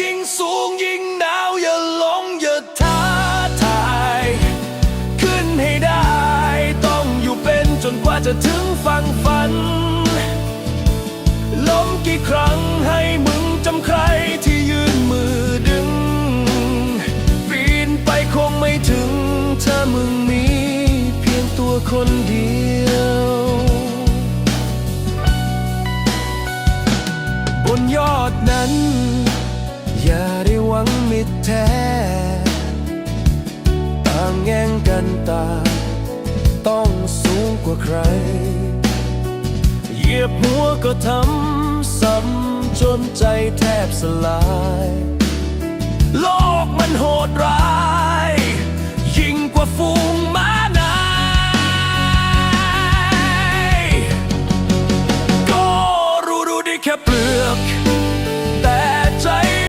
ยิ่งสูงยิ่งหนาวอย่าลงอย่าท้าทาย ขึ้นให้ได้ ต้องอยู่เป็นจนกว่าจะถึงฝั่งฝัน ล้มกี่ครั้งให้มึงจำใครที่ยืนมือดึง ปีนไปคงไม่ถึง ถ้ามึงมีเพียงตัวคนเดียวบนยอดนั้น แท้ต่างแย่งกันตาต้องสูงกว่าใคร เหยียบหัวก็ทำซ้ำจนใจแทบสลาย โลกมันโหดร้าย